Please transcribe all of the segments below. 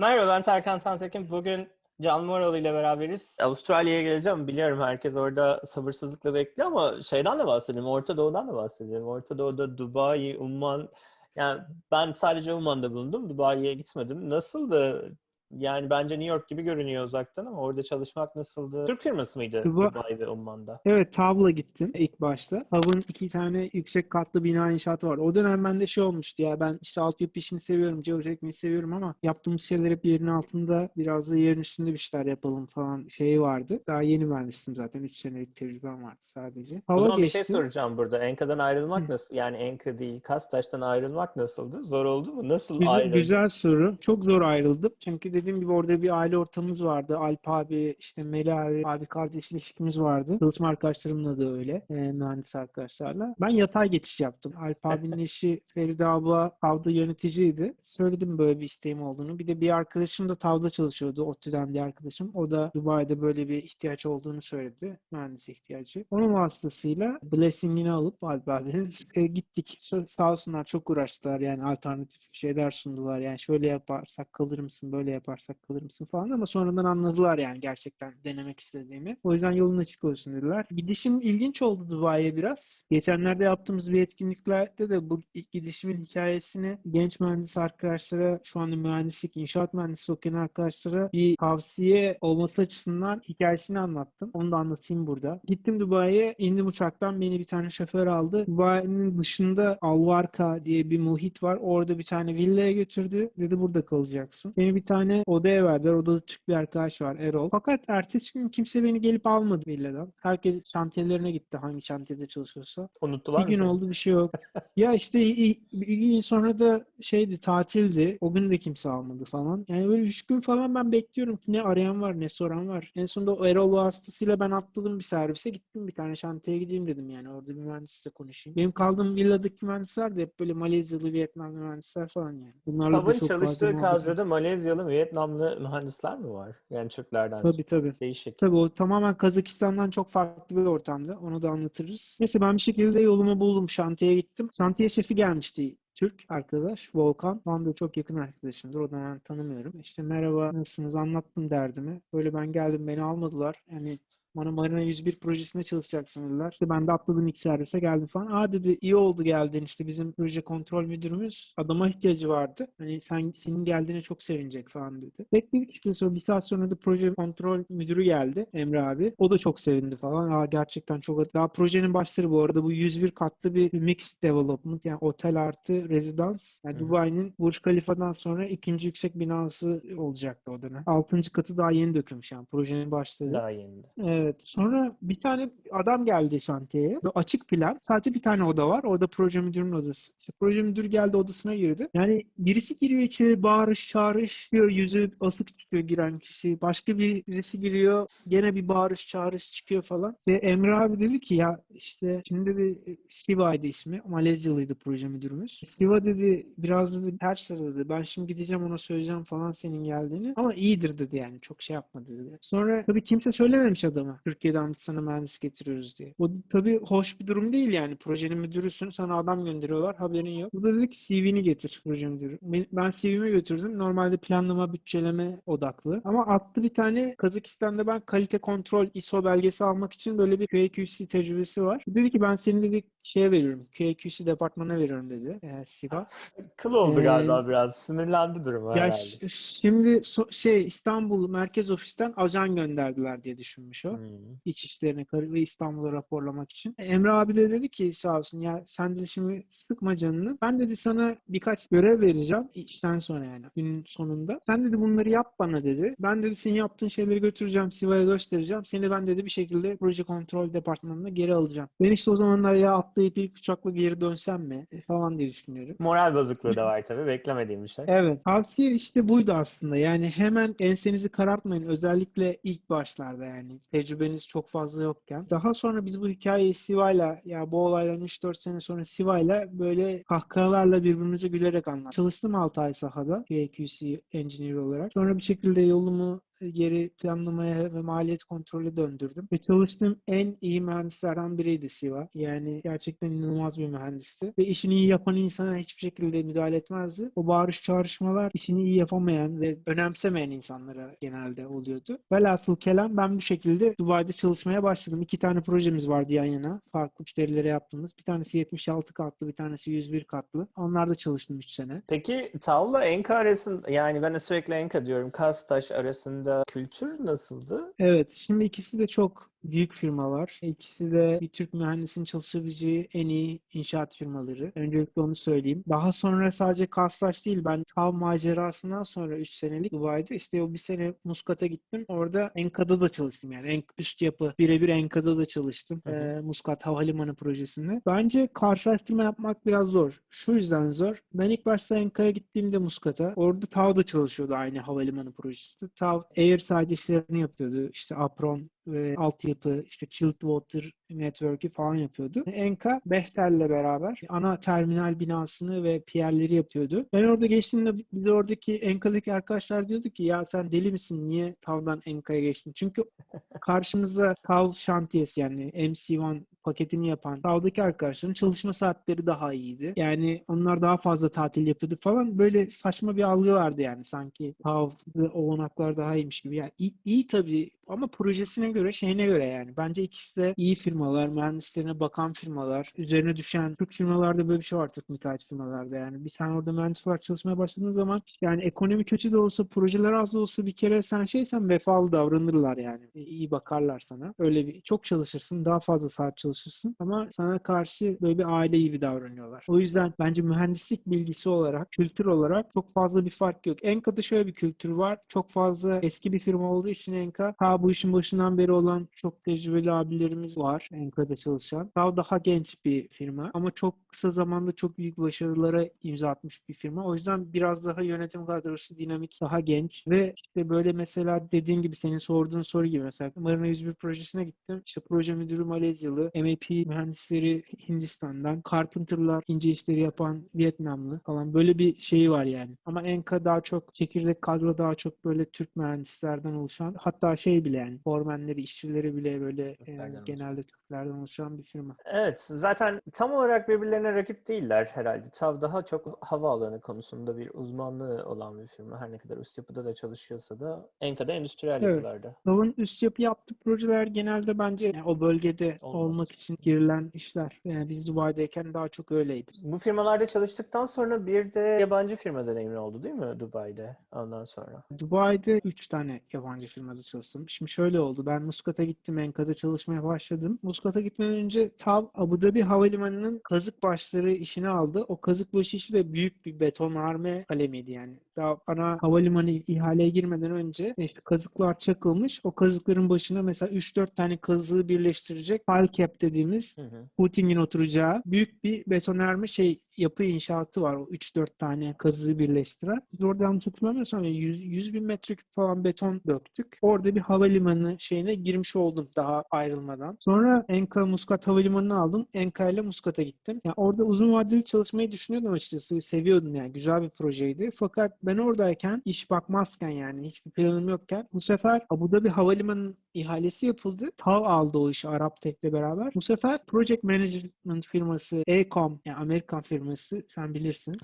Merhaba ben Tarkan Tantekin. Bugün Can Moralı ile beraberiz. Avustralya'ya geleceğim. Biliyorum herkes orada sabırsızlıkla bekliyor ama şeyden de bahsedelim. Orta Doğu'dan da bahsedelim. Orta Doğu'da Dubai, Umman. Yani ben sadece Umman'da bulundum. Dubai'ye gitmedim. Nasıldı? Yani bence New York gibi görünüyor uzaktan ama orada çalışmak nasıldı? Türk firması mıydı Dubai- ve Umman'da? Evet Tavla gittim ilk başta. Tav'ın iki tane yüksek katlı bina inşaatı var. O dönem bende şey olmuştu ya ben işte altyapı işini seviyorum, geotekniği seviyorum ama yaptığımız şeyler hep yerin altında biraz da yerin üstünde bir şeyler yapalım falan şeyi vardı. Daha yeni mühendistim zaten. 3 senelik tecrübem vardı sadece. O Hava zaman bir geçti. şey soracağım burada. Enka'dan ayrılmak Hı. nasıl? Yani Enka değil, Kastaş'tan ayrılmak nasıldı? Zor oldu mu? Nasıl Güzel, ayrıldın? güzel soru. Çok zor ayrıldım. Çünkü dediğim gibi orada bir aile ortamımız vardı. Alp abi, işte Meli abi, abi kardeş ilişkimiz vardı. Çalışma arkadaşlarımla da öyle. e, mühendis arkadaşlarla. Ben yatay geçiş yaptım. Alp abinin eşi Feride abla Tav'da yöneticiydi. Söyledim böyle bir isteğim olduğunu. Bir de bir arkadaşım da Tav'da çalışıyordu. ODTÜ'den bir arkadaşım. O da Dubai'de böyle bir ihtiyaç olduğunu söyledi. Mühendis ihtiyacı. Onun vasıtasıyla blessingini alıp Alp abinin e, gittik. Sa- Sağ olsunlar çok uğraştılar. Yani alternatif şeyler sundular. Yani şöyle yaparsak kalır mısın, böyle yaparsak kalır mısın falan ama sonradan anladılar yani gerçekten denemek istediğimi. O yüzden yolun açık olsun dediler. Gidişim ilginç oldu Dubai'ye biraz. Geçenlerde yaptığımız bir etkinliklerde de bu gidişimin hikayesini genç mühendis arkadaşlara, şu anda mühendislik, inşaat mühendisi okuyan arkadaşlara bir tavsiye olması açısından hikayesini anlattım. Onu da anlatayım burada. Gittim Dubai'ye, indim uçaktan beni bir tane şoför aldı. Dubai'nin dışında Alvarka diye bir muhit var. Orada bir tane villaya götürdü. Dedi burada kalacaksın. Beni bir tane odaya verdiler. Odada Türk bir arkadaş var Erol. Fakat ertesi gün kimse beni gelip almadı villadan. Herkes şantiyelerine gitti hangi şantiyede çalışıyorsa. Unuttular Bir gün oldu bir şey yok. ya işte bir gün sonra da şeydi tatildi. O gün de kimse almadı falan. Yani böyle üç gün falan ben bekliyorum ki ne arayan var ne soran var. En sonunda o Erol vasıtasıyla ben atladım bir servise gittim bir tane şantiyeye gideyim dedim yani orada bir mühendisle konuşayım. Benim kaldığım villadaki mühendisler de hep böyle Malezyalı, Vietnamlı mühendisler falan yani. Bunlarla fazla çalıştığı kadroda Malezyalı, Vietnamlı mühendisler mi var? Yani Türklerden. Tabii tabii. Değişik. Tabii o tamamen Kazakistan'dan çok farklı bir ortamda. Onu da anlatırız. Neyse ben bir şekilde yolumu buldum. Şantiyeye gittim. Şantiye şefi gelmişti. Türk arkadaş Volkan. Şu anda çok yakın arkadaşımdır. O ben tanımıyorum. İşte merhaba nasılsınız anlattım derdimi. Böyle ben geldim beni almadılar. Yani bana Marina 101 projesinde çalışacaksın dediler. İşte ben de atladım ilk servise geldim falan. Aa dedi iyi oldu geldin işte bizim proje kontrol müdürümüz adama ihtiyacı vardı. Hani sen senin geldiğine çok sevinecek falan dedi. Bekledik işte sonra bir saat sonra da proje kontrol müdürü geldi Emre abi. O da çok sevindi falan. Aa gerçekten çok daha projenin başları bu arada bu 101 katlı bir mixed development yani otel artı rezidans. Yani. Dubai'nin Burj Khalifa'dan sonra ikinci yüksek binası olacaktı o dönem. Altıncı katı daha yeni dökülmüş yani projenin başları. Daha yeni. Evet. Sonra bir tane adam geldi şantiyeye. Böyle açık plan. Sadece bir tane oda var. Orada proje müdürünün odası. İşte proje müdürü geldi odasına girdi. Yani birisi giriyor içeri bağırış çağırış diyor. Yüzü asık çıkıyor giren kişi. Başka bir birisi giriyor. Gene bir bağırış çağırış çıkıyor falan. İşte Emre abi dedi ki ya işte şimdi bir Siva'ydı ismi. Malezyalıydı proje müdürümüz. Siva dedi biraz dedi ters dedi. Ben şimdi gideceğim ona söyleyeceğim falan senin geldiğini. Ama iyidir dedi yani. Çok şey yapma dedi. Sonra tabii kimse söylememiş adama. Türkiye'den biz sana mühendis getiriyoruz diye. O tabii hoş bir durum değil yani. Projenin müdürüsün. Sana adam gönderiyorlar. Haberin yok. Bu da dedi ki CV'ni getir proje müdürü. Ben- CV'mi götürdüm. Normalde planlama, bütçeleme odaklı. Ama attı bir tane Kazakistan'da ben kalite kontrol ISO belgesi almak için böyle bir QAQC tecrübesi var. Dedi ki ben seni dedi şeye veriyorum. QAQC departmanına veriyorum dedi. E, Siva. Kıl oldu Ee, galiba biraz. Sinirlendi durum Ya herhalde. ş- şimdi so- şey İstanbul merkez ofisten ajan gönderdiler diye düşünmüş o. Hmm. İç işlerine karı ve İstanbul'a raporlamak için. Emre abi de dedi ki sağ olsun ya sen de şimdi sıkma canını. Ben dedi sana birkaç görev vereceğim işten sonra yani günün sonunda. Sen dedi bunları yap bana dedi. Ben dedi senin yaptığın şeyleri götüreceğim Siva'ya göstereceğim. Seni ben dedi bir şekilde proje kontrol departmanına geri alacağım. Ben işte o zamanlar ya atlayıp ilk uçakla geri dönsem mi e, falan diye düşünüyorum. Moral bozukluğu da var tabii. Beklemediğim bir şey. Evet. Tavsiye işte buydu aslında. Yani hemen ensenizi karartmayın. Özellikle ilk başlarda yani. Tecrübeniz çok fazla yokken. Daha sonra biz bu hikayeyi Siva'yla ya bu olaydan 3-4 sene sonra Siva'yla böyle kahkahalarla birbirimize gülerek anlattık. Çalıştım 6 ay sahada QAQC engineer olarak. Sonra bir şekilde yolumu geri planlamaya ve maliyet kontrolü döndürdüm. Ve çalıştığım en iyi mühendislerden biriydi Siva. Yani gerçekten inanılmaz bir mühendisti. Ve işini iyi yapan insana hiçbir şekilde müdahale etmezdi. O bağırış çağrışmalar işini iyi yapamayan ve önemsemeyen insanlara genelde oluyordu. Velhasıl kelam ben bu şekilde Dubai'de çalışmaya başladım. İki tane projemiz vardı yan yana. Farklı müşterilere yaptığımız. Bir tanesi 76 katlı, bir tanesi 101 katlı. Onlarda çalıştım 3 sene. Peki Tavla Enka arasında yani ben sürekli Enka diyorum. Kastaş arasında kültür nasıldı? Evet, şimdi ikisi de çok büyük firmalar. İkisi de bir Türk mühendisin çalışabileceği en iyi inşaat firmaları. Öncelikle onu söyleyeyim. Daha sonra sadece Kastaş değil, ben Tav macerasından sonra 3 senelik Dubai'de işte o bir sene Muskat'a gittim. Orada Enka'da da çalıştım yani. En, üst yapı birebir Enka'da da çalıştım. Hı hı. Muskat Havalimanı projesinde. Bence karşılaştırma yapmak biraz zor. Şu yüzden zor. Ben ilk başta Enka'ya gittiğimde Muskat'a orada TAV da çalışıyordu aynı havalimanı projesi. TAV Air side işlerini yapıyordu. İşte apron ve altyapı, işte chilled water network'ü falan yapıyordu. Enka Bechtel'le beraber ana terminal binasını ve PR'leri yapıyordu. Ben orada geçtiğimde bize oradaki Enka'daki arkadaşlar diyordu ki ya sen deli misin? Niye TAV'dan Enka'ya geçtin? Çünkü karşımızda TAV şantiyesi yani MC1 paketini yapan TAV'daki arkadaşların çalışma saatleri daha iyiydi. Yani onlar daha fazla tatil yapıyordu falan. Böyle saçma bir algı vardı yani sanki TAV'da olanaklar daha iyiymiş gibi. Yani iyi, iyi tabii ama projesine göre şeyine göre yani. Bence ikisi de iyi firmalar, mühendislerine bakan firmalar, üzerine düşen Türk firmalarda böyle bir şey var Türk müteahhit firmalarda yani. Bir sen orada mühendis olarak çalışmaya başladığın zaman yani ekonomi kötü de olsa, projeler az da olsa bir kere sen şeysen vefalı davranırlar yani. İyi bakarlar sana. Öyle bir çok çalışırsın, daha fazla saat çalışırsın ama sana karşı böyle bir aile gibi davranıyorlar. O yüzden bence mühendislik bilgisi olarak, kültür olarak çok fazla bir fark yok. Enka'da şöyle bir kültür var. Çok fazla eski bir firma olduğu için Enka ta bu işin başından beri olan çok tecrübeli abilerimiz var Enka'da çalışan. Daha daha genç bir firma ama çok kısa zamanda çok büyük başarılara imza atmış bir firma. O yüzden biraz daha yönetim kadrosu dinamik, daha genç ve işte böyle mesela dediğin gibi senin sorduğun soru gibi mesela Marina 101 projesine gittim. İşte proje müdürü Malezyalı, MEP mühendisleri Hindistan'dan, Carpenter'lar ince işleri yapan Vietnamlı falan böyle bir şeyi var yani. Ama Enka daha çok çekirdek kadro daha çok böyle Türk mühendislerden oluşan hatta şey bile yani formenleri, işçileri bile böyle e, genelde Türklerden oluşan bir firma. Evet, zaten tam olarak birbirlerine rakip değiller herhalde. TAV daha çok havaalanı konusunda bir uzmanlığı olan bir firma. Her ne kadar üst yapıda da çalışıyorsa da Enka'da endüstriyel Evet. yapılarda. TAV'ın üst yapı yaptığı projeler genelde bence yani o bölgede Olmak olmak için girilen işler. Yani biz Dubai'deyken daha çok öyleydi. Bu firmalarda çalıştıktan sonra bir de yabancı firma deneyimin oldu değil mi Dubai'de ondan sonra? Dubai'de 3 tane yabancı firmada çalıştım. Şimdi şöyle oldu. Ben Muscat'a gittim. Enka'da çalışmaya başladım. Muscat'a gitmeden önce TAV Abu Dhabi Havalimanı'nın kazık başları işini aldı. O kazık başı işi de büyük bir betonarme kalemiydi yani. Daha ana havalimanı ihaleye girmeden önce işte kazıklar çakılmış. O kazıkların başına mesela 3-4 tane kazığı birleştirecek pile cap dediğimiz Hı hı. Putin'in oturacağı büyük bir betonarme şey yapı inşaatı var. O 3-4 tane kazığı birleştiren. Biz orada yanlış hatırlamıyorsam 100, 100 bin metreküp falan beton döktük. Orada bir havalimanı şeyine girmiş oldum daha ayrılmadan. Sonra Enka Muscat Havalimanı'nı aldım. Enka ile Muscat'a gittim. Yani orada uzun vadeli çalışmayı düşünüyordum açıkçası. Seviyordum yani. Güzel bir projeydi. Fakat ben oradayken iş bakmazken yani hiçbir planım yokken bu sefer Abu Dhabi Havalimanı'nın ihalesi yapıldı. TAV aldı o işi Arap Tech'le beraber. Bu sefer Project Management firması Ecom yani Amerikan firması sen bilirsin.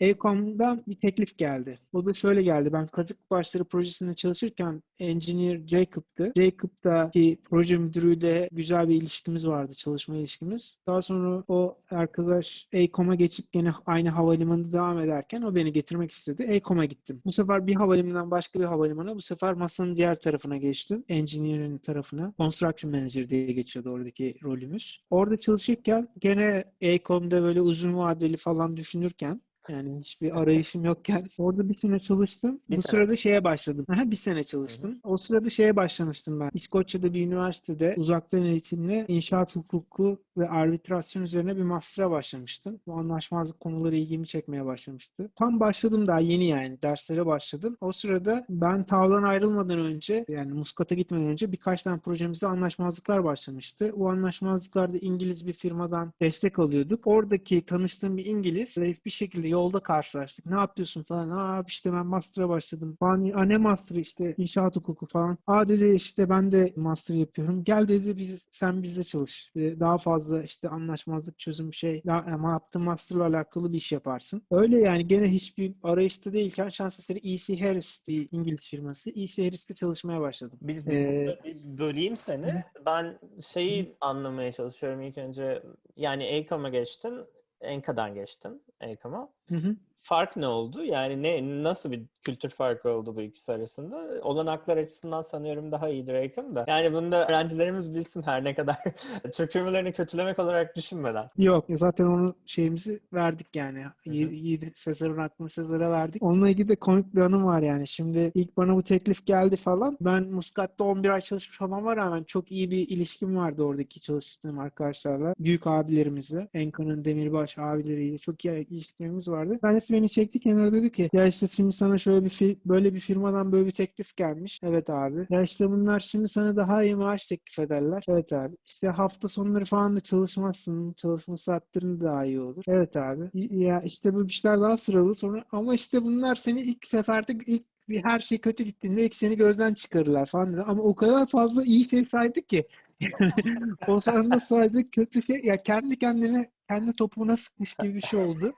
Ecom'dan bir teklif geldi. O da şöyle geldi. Ben kazık başları projesinde çalışırken engineer Jacob'tı. Jacob'daki proje müdürüyle güzel bir ilişkimiz vardı. Çalışma ilişkimiz. Daha sonra o arkadaş Ecom'a geçip gene aynı havalimanında devam ederken o beni getirmek istedi. Ecom'a gittim. Bu sefer bir havalimanından başka bir havalimanına bu sefer masanın diğer tarafına geçtim. Engineering tarafına. Construction Manager diye geçiyordu oradaki rolümüz. Orada çalışırken gene Ecom'da böyle uzun vadeli falan düşünürken yani hiçbir arayışım yokken orada bir sene çalıştım. Bir Bu sene. sırada şeye başladım. Aha, bir sene çalıştım. O sırada şeye başlamıştım ben. İskoçya'da bir üniversitede uzaktan eğitimle inşaat hukuku ve arbitrasyon üzerine bir master'a başlamıştım. Bu anlaşmazlık konuları ilgimi çekmeye başlamıştı. Tam başladım daha yeni yani. Derslere başladım. O sırada ben TAV'dan ayrılmadan önce yani Muscat'a gitmeden önce birkaç tane projemizde anlaşmazlıklar başlamıştı. O anlaşmazlıklarda İngiliz bir firmadan destek alıyorduk. Oradaki tanıştığım bir İngiliz zayıf bir şekilde yolda karşılaştık. Ne yapıyorsun falan. Aa işte ben master'a başladım falan. Aa ne master'ı işte inşaat hukuku falan. Aa dedi işte ben de master yapıyorum. Gel dedi biz sen bizde çalış. Daha fazla işte anlaşmazlık çözüm şey ama yaptığın master'la alakalı bir iş yaparsın. Öyle yani gene hiçbir arayışta değilken şans eseri E.C. Harris bir İngiliz firması. E.C. Harris'te çalışmaya başladım. Biz Ee, bir böleyim seni. Ben şeyi anlamaya çalışıyorum ilk önce. Yani Acom'a geçtin. Enka'dan geçtin Acom'a. Hı hı. Fark ne oldu? Yani ne nasıl bir kültür farkı oldu bu ikisi arasında? Olanaklar açısından sanıyorum daha iyidir Acom da. Yani bunu da öğrencilerimiz bilsin her ne kadar Türk firmalarını kötülemek olarak düşünmeden. Yok zaten onu şeyimizi verdik yani. Yedi Sezar'ın aklını Sezar'a verdik. Onunla ilgili de komik bir anım var yani. Şimdi ilk bana bu teklif geldi falan. Ben Muskat'ta 11 ay çalışmış olmama rağmen çok iyi bir ilişkim vardı oradaki çalıştığım arkadaşlarla. Büyük abilerimizle. Enka'nın Demirbaş abileriyle çok iyi ilişkilerimiz vardı. Tanesi beni çekti kenara dedi ki ya işte şimdi sana şöyle bir böyle bir firmadan böyle bir teklif gelmiş. Evet abi. Ya işte bunlar şimdi sana daha iyi maaş teklif ederler. Evet abi. İşte hafta sonları falan da çalışmazsın. Çalışma saatlerin daha iyi olur. Evet abi. Ya işte bu işler daha sıralı sonra ama işte bunlar seni ilk seferde ilk bir her şey kötü gittiğinde ilk seni gözden çıkarırlar falan dedi. Ama o kadar fazla iyi şey saydı ki. o sırada saydığı kötü şey ya kendi kendine kendi topuğuna sıkmış gibi bir şey oldu.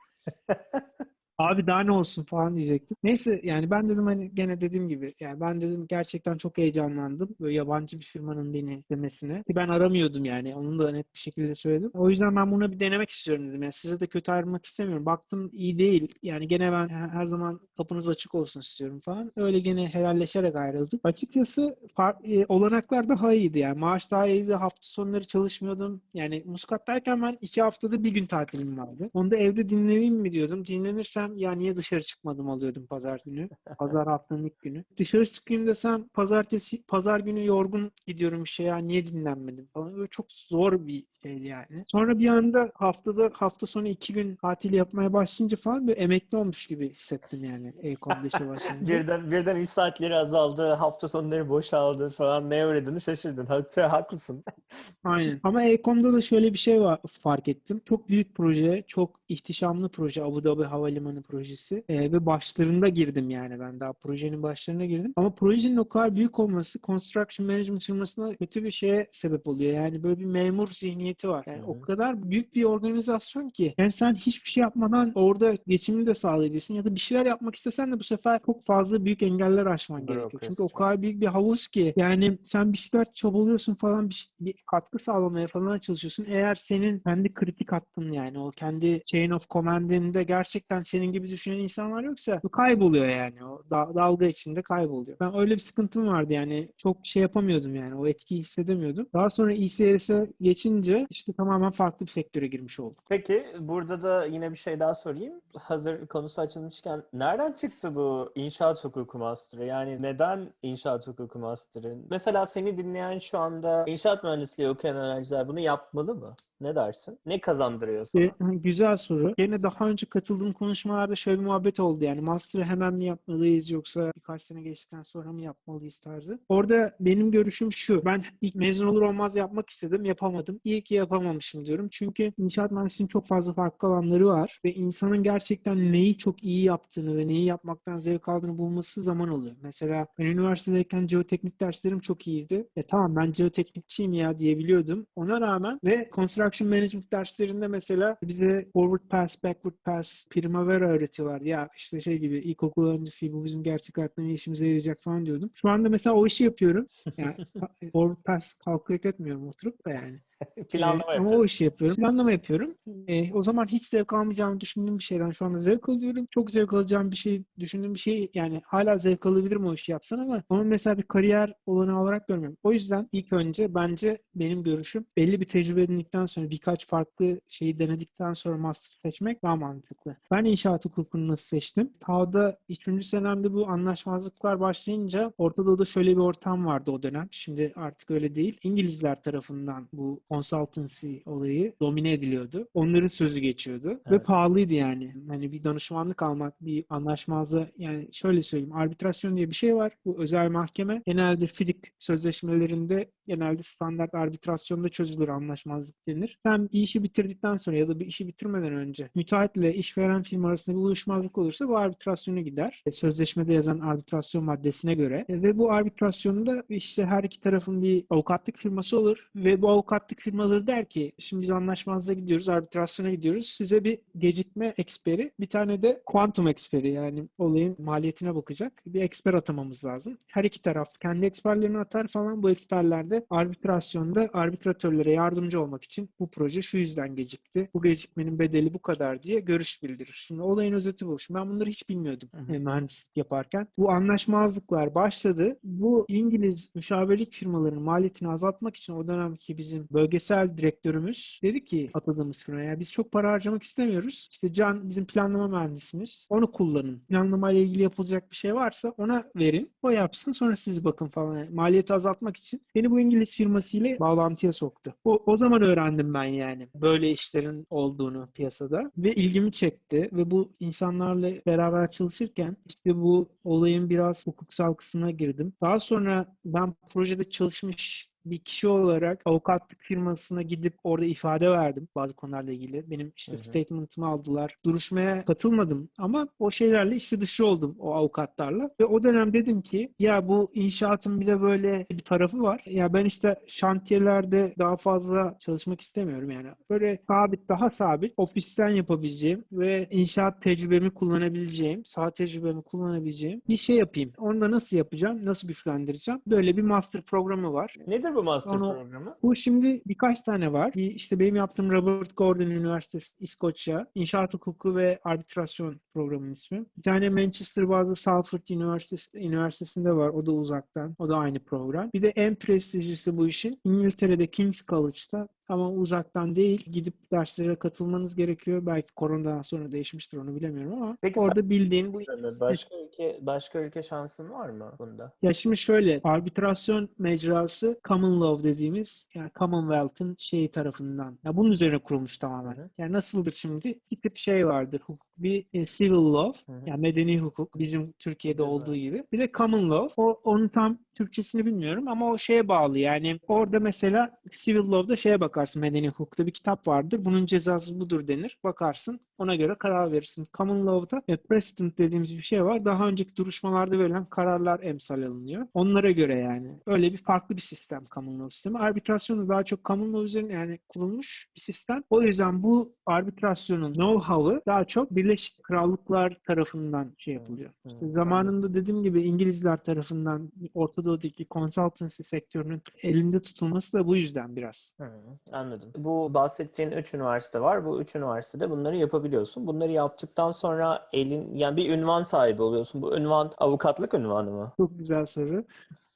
Abi daha ne olsun falan diyecektim. Neyse yani ben dedim hani gene dediğim gibi yani ben dedim gerçekten çok heyecanlandım. Böyle yabancı bir firmanın beni demesine. Ki ben aramıyordum yani. Onu da net bir şekilde söyledim. O yüzden ben bunu bir denemek istiyorum dedim. Yani size de kötü ayrılmak istemiyorum. Baktım iyi değil. Yani gene ben her zaman kapınız açık olsun istiyorum falan. Öyle gene helalleşerek ayrıldık. Açıkçası e, olanaklar daha iyiydi yani. Maaş daha iyiydi. Hafta sonları çalışmıyordum. Yani Muskat'tayken ben iki haftada bir gün tatilim vardı. Onu da evde dinleneyim mi diyordum. Dinlenirsem ya niye dışarı çıkmadım alıyordum pazar günü. Pazar haftanın ilk günü. Dışarı çıkayım desem pazartesi, pazar günü yorgun gidiyorum işe ya niye dinlenmedim falan. Böyle çok zor bir şeydi yani. Sonra bir anda haftada hafta sonu iki gün tatil yapmaya başlayınca falan böyle emekli olmuş gibi hissettim yani Ecom'da işe başlayınca. Birden, birden iş saatleri azaldı, hafta sonları boşaldı falan. Ne öğrendiğini şaşırdın. Haklı, haklısın. Aynen. Ama Ecom'da da şöyle bir şey var, fark ettim. Çok büyük proje, çok ihtişamlı proje. Abu Dhabi Havalimanı projesi. Ee, ve başlarında girdim yani ben daha projenin başlarına girdim. Ama projenin o kadar büyük olması construction management firmasına kötü bir şeye sebep oluyor. Yani böyle bir memur zihniyeti var. Yani Hı o kadar büyük bir organizasyon ki. Yani sen hiçbir şey yapmadan orada geçimini de sağlayabilirsin. Ya da bir şeyler yapmak istesen de bu sefer çok fazla büyük engeller aşman gerekiyor. Bürokrasi Çünkü o kadar büyük bir havuz ki. Yani sen bir şeyler çabalıyorsun falan bir, bir katkı sağlamaya falan çalışıyorsun. Eğer senin kendi kritik hattın yani o kendi chain of command'inde gerçekten senin gibi düşünen insanlar yoksa bu kayboluyor yani. O da- dalga içinde kayboluyor. Ben öyle bir sıkıntım vardı yani. Çok şey yapamıyordum yani. O etkiyi hissedemiyordum. Daha sonra ECRS'e geçince işte tamamen farklı bir sektöre girmiş olduk. Peki burada da yine bir şey daha sorayım. Hazır konusu açılmışken nereden çıktı bu inşaat hukuku master'ı? Yani neden inşaat hukuku master'ı? Mesela seni dinleyen şu anda inşaat mühendisliği okuyan öğrenciler bunu yapmalı mı? Ne dersin? Ne kazandırıyor sana? E, güzel soru. Yine daha önce katıldığım konuşmalarda şöyle bir muhabbet oldu yani master'ı hemen mi yapmalıyız yoksa birkaç sene geçtikten sonra mı yapmalıyız tarzı. Orada benim görüşüm şu. Ben ilk mezun olur olmaz yapmak istedim. Yapamadım. İyi ki yapamamışım diyorum. Çünkü inşaat mühendisliğinin çok fazla farklı alanları var ve insanın gerçekten neyi çok iyi yaptığını ve neyi yapmaktan zevk aldığını bulması zaman oluyor. Mesela ben üniversitedeyken jeoteknik derslerim çok iyiydi. E tamam ben jeoteknikçiyim ya diyebiliyordum. Ona rağmen ve construction management derslerinde mesela bize forward pass, backward pass, primavera öğretiyorlar. Ya işte şey gibi ilkokul öncesi bu bizim gerçek hayatta ne işimize yarayacak falan diyordum. Şu anda mesela o işi yapıyorum. Yani forward pass calculate etmiyorum oturup da yani. Planlama ama yapıyorsun. o işi yapıyorum. Planlama yapıyorum. Ee, o zaman hiç zevk almayacağımı düşündüğüm bir şeyden şu anda zevk alıyorum. Çok zevk alacağım bir şey, düşündüğüm bir şey yani hala zevk alabilirim o işi yapsan ama onu mesela bir kariyer olanağı olarak görmüyorum. O yüzden ilk önce bence benim görüşüm belli bir tecrübe edindikten sonra birkaç farklı şeyi denedikten sonra master seçmek daha mantıklı. Ben inşaat hukukunu nasıl seçtim? Tavda 3. senemde bu anlaşmazlıklar başlayınca Orta Doğu'da şöyle bir ortam vardı o dönem. Şimdi artık öyle değil. İngilizler tarafından bu consultancy olayı domine ediliyordu. Onların sözü geçiyordu ve Evet. pahalıydı yani. Hani bir danışmanlık almak, bir anlaşmazlığı yani şöyle söyleyeyim. Arbitrasyon diye bir şey var. Bu özel mahkeme genelde FIDIC sözleşmelerinde genelde standart arbitrasyonda çözülür anlaşmazlık denir. Sen bir işi bitirdikten sonra ya da bir işi bitirmeden önce müteahhitle işveren firma arasında bir uyuşmazlık olursa bu arbitrasyona gider. E, Sözleşmede yazan arbitrasyon maddesine göre. E, Ve bu arbitrasyonda işte her iki tarafın bir avukatlık firması olur ve bu avukatlık firmaları der ki şimdi biz anlaşmazlığa gidiyoruz, arbitrasyona gidiyoruz. Size bir gecikme eksperi, bir tane de kuantum eksperi yani olayın maliyetine bakacak bir eksper atamamız lazım. Her iki taraf kendi eksperlerini atar falan. Bu eksperler de arbitrasyonda arbitratörlere yardımcı olmak için bu proje şu yüzden gecikti. Bu gecikmenin bedeli bu kadar diye görüş bildirir. Şimdi olayın özeti bu. Şimdi ben bunları hiç bilmiyordum e, mühendislik yaparken. Bu anlaşmazlıklar başladı. Bu İngiliz müşavirlik firmalarının maliyetini azaltmak için o dönemki bizim bölgesel direktörümüz dedi ki atadığımız firmaya biz çok para harcamak istemiyoruz. İşte Can bizim planlama mühendisimiz. Onu kullanın. Planlama ile ilgili yapılacak bir şey varsa ona verin. O yapsın sonra siz bakın falan. Yani maliyeti azaltmak için beni bu İngiliz firmasıyla bağlantıya soktu. O, o zaman öğrendim ben yani böyle işlerin olduğunu piyasada ve ilgimi çekti ve bu insanlarla beraber çalışırken işte bu olayın biraz hukuksal kısmına girdim. Daha sonra ben projede çalışmış bir kişi olarak avukatlık firmasına gidip orada ifade verdim bazı konularla ilgili. Benim işte Hı hı. statement'ımı aldılar. Duruşmaya katılmadım ama o şeylerle içli dışı oldum o avukatlarla. Ve o dönem dedim ki ya bu inşaatın bir de böyle bir tarafı var. Ya ben işte şantiyelerde daha fazla çalışmak istemiyorum yani. Böyle sabit, daha sabit ofisten yapabileceğim ve inşaat tecrübemi kullanabileceğim, saha tecrübemi kullanabileceğim bir şey yapayım. Onu da nasıl yapacağım, nasıl güçlendireceğim? Böyle bir master programı var. Nedir bu master Onu- programı? Bu şimdi birkaç tane var. Bir işte benim yaptığım Robert Gordon Üniversitesi İskoçya İnşaat Hukuku ve Arbitrasyon programının ismi. Bir tane Manchester bazı Salford Üniversitesi, Üniversitesi'nde var. O da uzaktan. O da aynı program. Bir de en prestijlisi bu işin İngiltere'de King's College'da ama uzaktan değil. Gidip derslere katılmanız gerekiyor. Belki koronadan sonra değişmiştir onu bilemiyorum ama Peki orada bildiğin bu Başka ülke başka ülke şansın var mı bunda? Ya şimdi şöyle arbitrasyon mecrası common law dediğimiz yani Commonwealth'ın şeyi tarafından. Ya bunun üzerine kurulmuş tamamen. Hı hı. Yani nasıldır şimdi? Bir tip şey vardır. Hukuk, bir e, civil law Hı hı. yani medeni hukuk bizim Türkiye'de mi? olduğu gibi. Bir de common law. O onun tam Türkçesini bilmiyorum ama o şeye bağlı. Yani orada mesela civil law'da şeye bakarsın medeni hukukta bir kitap vardır. Bunun cezası budur denir. Bakarsın ona göre karar verirsin. Common law'da e, precedent dediğimiz bir şey var. Daha önceki duruşmalarda verilen kararlar emsal alınıyor. Onlara göre yani. Öyle bir farklı bir sistem common law sistemi. Arbitrasyonu daha çok common law üzerine yani kurulmuş bir sistem. O yüzden bu arbitrasyonun know-how'ı daha çok Birleşik Krallıklar tarafından şey yapılıyor. İşte zamanında dediğim gibi İngilizler tarafından Orta Doğu'daki consultancy sektörünün elinde tutulması da bu yüzden biraz. Hı, anladım. Bu bahsettiğin üç üniversite var. Bu üç üniversitede bunları yapabiliyorsun. Bunları yaptıktan sonra elin yani bir ünvan sahibi oluyorsun. Bu ünvan avukatlık ünvanı mı? Çok güzel soru.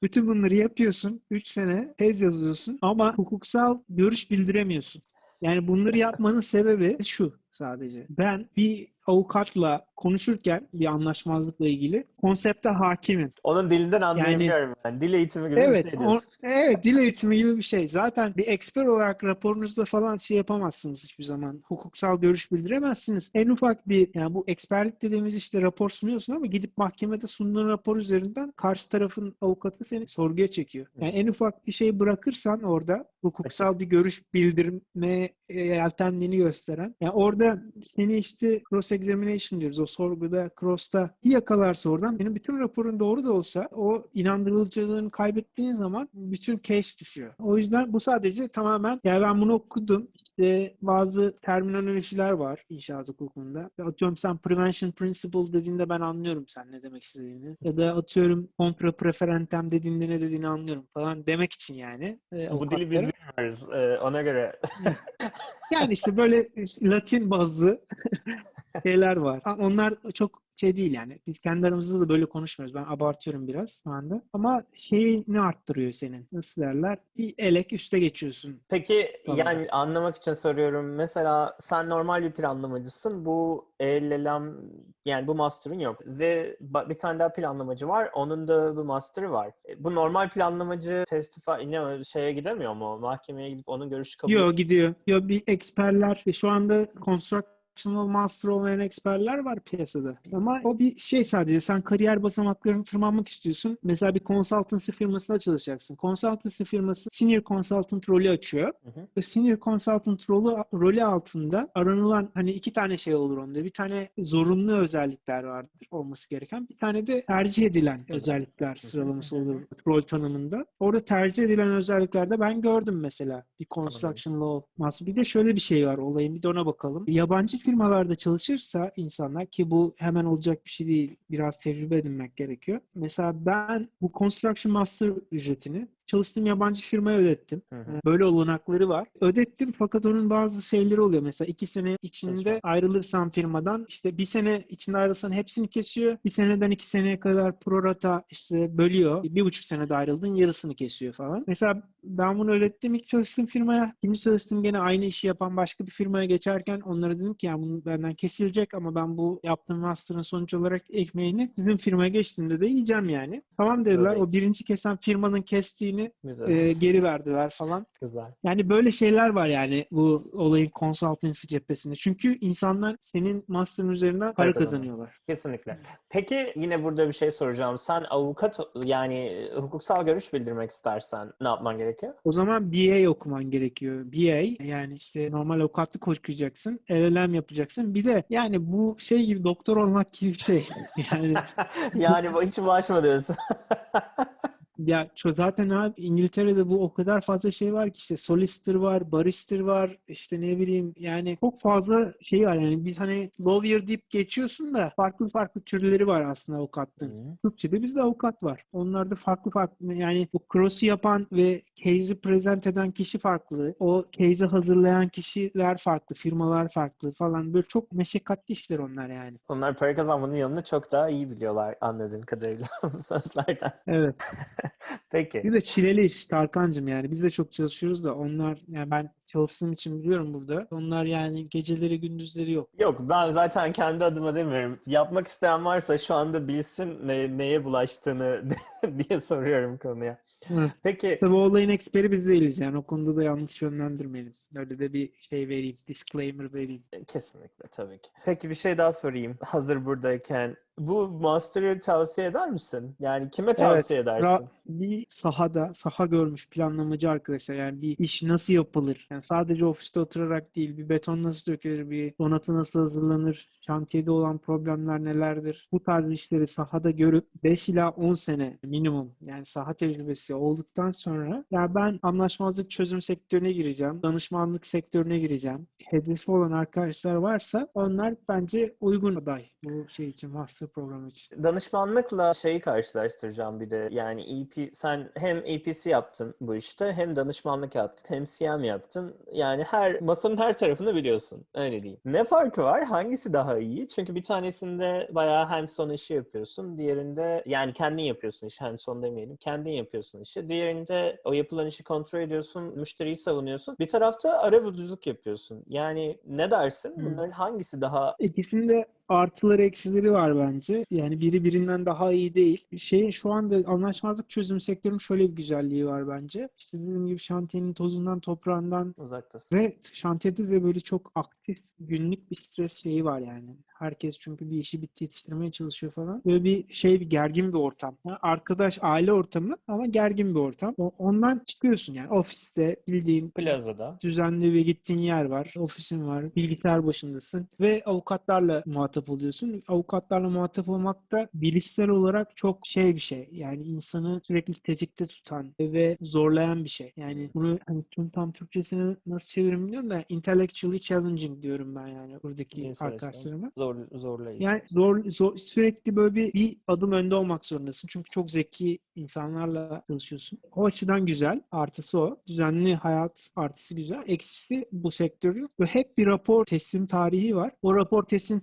Bütün bunları yapıyorsun. 3 sene tez yazıyorsun ama hukuksal görüş bildiremiyorsun. Yani bunları yapmanın sebebi şu sadece. Ben bir avukatla konuşurken bir anlaşmazlıkla ilgili konsepte hakimim. Onun dilinden anlayabiliyorum ben. Dil eğitimi gibi Evet, bir şey o- diyorsun. evet dil eğitimi gibi bir şey. Zaten bir eksper olarak raporunuzda falan şey yapamazsınız hiçbir zaman. Hukuksal görüş bildiremezsiniz. En ufak bir yani bu eksperlik dediğimiz işte rapor sunuyorsun ama gidip mahkemede sunduğun rapor üzerinden karşı tarafın avukatı seni sorguya çekiyor. Yani en ufak bir şey bırakırsan orada hukuksal bir görüş bildirme yeltenliğini gösteren. Yani orada seni işte cross examination diyoruz. O sorguda cross'ta yakalarsa oradan benim bütün raporun doğru da olsa o inandırıcılığını kaybettiğin zaman bütün case düşüyor. O yüzden bu sadece tamamen yani ben bunu okudum. İşte bazı terminolojiler var inşaat hukukunda. Atıyorum sen prevention principle dediğinde ben anlıyorum sen ne demek istediğini. Ya da atıyorum contra preferentem dediğinde ne dediğini anlıyorum falan demek için yani. e, Bu dili biz bilmiyoruz. Ee, ona göre Yani işte böyle Latin bazlı şeyler var. Onlar çok şey değil yani. Biz kendi aramızda da böyle konuşmuyoruz. Ben abartıyorum biraz şu anda. Ama şeyini arttırıyor senin. Nasıl derler? Bir elek üste geçiyorsun. Peki Tamam. yani anlamak için soruyorum. Mesela sen normal bir planlamacısın. Bu LLM yani bu master'ın yok. Ve bir tane daha planlamacı var. Onun da bu master'ı var. E, Bu normal planlamacı testify ne şeye gidemiyor mu? Mahkemeye gidip onun görüşü kabul Yo gidiyor. Yo bir eksperler şu anda constructional master olmayan eksperler var piyasada. Ama o bir şey sadece sen kariyer basamaklarını tırmanmak istiyorsun. Mesela bir consultancy firmasında çalışacaksın. Consultancy firması senior consultant rolü açıyor. Hı hı. Ve senior consultant rolü, rolü altında aranılan hani iki tane şey olur onda. Bir tane zorunlu özellikler vardır olması gereken. Bir tane de tercih edilen özellikler sıralaması olur rol tanımında. Orada tercih edilen özelliklerde ben gördüm mesela bir construction law master. Bir de şöyle bir şey var olayın bir de ona bakalım. Yabancı firmalarda çalışırsa insanlar ki bu hemen olacak bir şey değil. Biraz tecrübe edinmek gerekiyor. Mesela ben bu construction master ücretini çalıştığım yabancı firmaya ödettim. Hı hı. Böyle olanakları var. Ödettim fakat onun bazı şeyleri oluyor. Mesela iki sene içinde Çalışma. ayrılırsan firmadan işte bir sene içinde ayrılsan hepsini kesiyor. Bir seneden iki seneye kadar prorata işte bölüyor. Bir buçuk senede ayrıldın yarısını kesiyor falan. Mesela ben bunu ödettim ilk çalıştığım firmaya. Şimdi çalıştığım gene aynı işi yapan başka bir firmaya geçerken onlara dedim ki yani bunun benden kesilecek ama ben bu yaptığım master'ın sonuç olarak ekmeğini sizin firmaya geçtiğimde de yiyeceğim yani. Tamam dediler. Öyle. O birinci kesen firmanın kestiğini Güzel. e, geri verdiler falan. Güzel. Yani böyle şeyler var yani bu olayın consultancy cephesinde. Çünkü insanlar senin master'ın üzerinden para Para kazanıyor. kazanıyorlar. Kesinlikle. Peki yine burada bir şey soracağım. Sen avukat yani hukuksal görüş bildirmek istersen ne yapman gerekiyor? O zaman BA okuman gerekiyor. BA yani işte normal avukatlık okuyacaksın. LLM yapacaksın. Bir de yani bu şey gibi doktor olmak gibi bir şey. Yani yani hiç bulaşma diyorsun. Ya zaten abi İngiltere'de bu o kadar fazla şey var ki işte solicitor var, barrister var, işte ne bileyim yani çok fazla şey var yani biz hani lawyer deyip geçiyorsun da farklı farklı türleri var aslında avukatlığın. Türkçe'de bizde avukat var. Onlarda farklı farklı yani bu cross'u yapan ve case'i present eden kişi farklı. O case'i hazırlayan kişiler farklı, firmalar farklı falan. Böyle çok meşakkatli işler onlar yani. Onlar para kazanmanın yolunu çok daha iyi biliyorlar anladığım kadarıyla bu sözlerden. Evet. Peki. Bir de çileli iş Tarkan'cığım yani. Biz de çok çalışıyoruz da onlar yani ben çalıştığım için biliyorum burada. Onlar yani geceleri gündüzleri yok. Yok ben zaten kendi adıma demiyorum. Yapmak isteyen varsa şu anda bilsin ne- neye bulaştığını diye soruyorum konuya. Hı. Peki Tabii o olayın eksperi biz değiliz yani. O konuda da yanlış yönlendirmeyelim. Öyle de bir şey vereyim. Disclaimer vereyim. kesinlikle tabii ki. Peki bir şey daha sorayım hazır buradayken. Bu master'ı tavsiye eder misin? Yani kime tavsiye edersin? Ra- bir sahada, saha görmüş planlamacı arkadaşlar. Yani bir iş nasıl yapılır? Yani sadece ofiste oturarak değil, bir beton nasıl dökülür, bir donatı nasıl hazırlanır, şantiyede olan problemler nelerdir? Bu tarz işleri sahada görüp 5 ila 10 sene minimum yani saha tecrübesi olduktan sonra ya ben anlaşmazlık çözüm sektörüne gireceğim, danışmanlık sektörüne gireceğim. Hedefi olan arkadaşlar varsa onlar bence uygun aday bu şey için, master programı için. Danışmanlıkla şeyi karşılaştıracağım bir de. Yani EP, sen hem EPC yaptın bu işte hem danışmanlık yaptın hem CM yaptın. Yani her masanın her tarafını biliyorsun. Öyle diyeyim. Ne farkı var? Hangisi daha iyi? Çünkü bir tanesinde bayağı hands-on işi yapıyorsun. Diğerinde yani kendin yapıyorsun işi. Hands-on demeyelim. Kendin yapıyorsun işi. Diğerinde o yapılan işi kontrol ediyorsun. Müşteriyi savunuyorsun. Bir tarafta arabuluculuk yapıyorsun. Yani ne dersin? Bunların hangisi daha İkisinde artıları eksileri var bence. Yani biri birinden daha iyi değil. Şey şu anda anlaşmazlık çözüm sektörünün şöyle bir güzelliği var bence. İşte dediğim gibi şantiyenin tozundan, toprağından uzaktasın? ve şantiyede de böyle çok aktif günlük bir stres şeyi var yani. Herkes çünkü bir işi bitti yetiştirmeye çalışıyor falan. Böyle bir şey bir gergin bir ortam. Ha, arkadaş aile ortamı ama gergin bir ortam. Ondan çıkıyorsun yani ofiste bildiğin Plazada. düzenli bir gittiğin yer var, ofisin var, bilgisayar başındasın ve avukatlarla muhatap oluyorsun. Avukatlarla muhatap olmak da bilişsel olarak çok şey bir şey. Yani insanı sürekli tetikte tutan ve zorlayan bir şey. Yani bunu hani tüm tam Türkçesini nasıl çeviririm bilmiyorum da intellectually challenging diyorum ben yani buradaki söyleşi. arkadaşlarıma. Zor zor zorlayıcı. Yani zor, zor sürekli böyle bir, bir adım önde olmak zorundasın. Çünkü çok zeki insanlarla çalışıyorsun. O açıdan güzel. Artısı o. Düzenli hayat artısı güzel. Eksisi bu sektörün. Hep bir rapor teslim tarihi var. O rapor teslim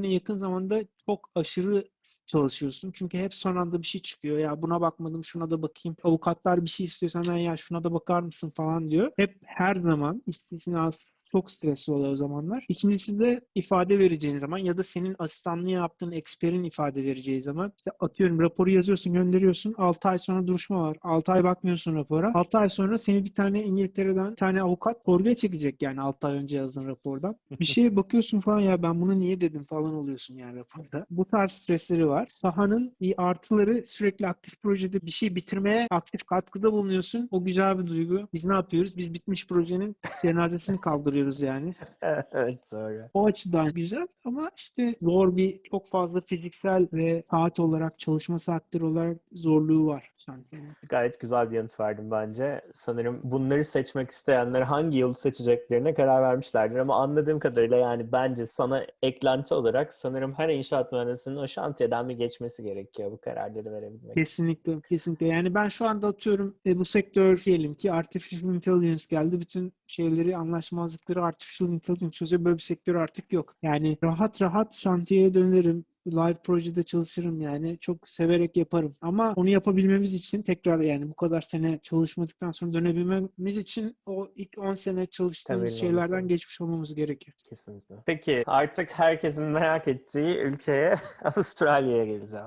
tarihlerine yakın zamanda çok aşırı çalışıyorsun. Çünkü hep son anda bir şey çıkıyor. Ya buna bakmadım şuna da bakayım. Avukatlar bir şey istiyor senden ya şuna da bakar mısın falan diyor. Hep her zaman istisnasız çok stresli oluyor o zamanlar. İkincisi de ifade vereceğin zaman ya da senin asistanlığı yaptığın eksperin ifade vereceği zaman işte atıyorum raporu yazıyorsun gönderiyorsun 6 ay sonra duruşma var. 6 ay bakmıyorsun rapora. 6 ay sonra seni bir tane İngiltere'den bir tane avukat sorguya çekecek yani 6 ay önce yazdığın rapordan. Bir şeye bakıyorsun falan ya ben bunu niye dedim falan oluyorsun yani raporda. Bu tarz stresleri var. Sahanın bir artıları sürekli aktif projede bir şey bitirmeye aktif katkıda bulunuyorsun. O güzel bir duygu. Biz ne yapıyoruz? Biz bitmiş projenin cenazesini kaldırıyoruz yani. evet doğru. O açıdan güzel ama işte zor bir çok fazla fiziksel ve saat olarak çalışma saatleri olarak zorluğu var şantiyenin. Gayet güzel bir yanıt verdim bence. Sanırım bunları seçmek isteyenler hangi yolu seçeceklerine karar vermişlerdir ama anladığım kadarıyla yani bence sana eklenti olarak sanırım her inşaat mühendisinin o şantiyeden bir geçmesi gerekiyor bu kararları verebilmek. Kesinlikle, kesinlikle. Yani ben şu anda atıyorum e, bu sektör diyelim ki artificial intelligence geldi. Bütün şeyleri, anlaşmazlıkları artificial intelligence çözüyor. Böyle bir sektör artık yok. Yani rahat rahat şantiyeye dönerim. Live projede çalışırım yani. Çok severek yaparım. Ama onu yapabilmemiz için tekrar yani bu kadar sene çalışmadıktan sonra dönebilmemiz için o ilk 10 sene çalıştığımız Temelini şeylerden olması. geçmiş olmamız gerekiyor. Kesinlikle. Peki artık herkesin merak ettiği ülkeye Avustralya'ya geleceğim.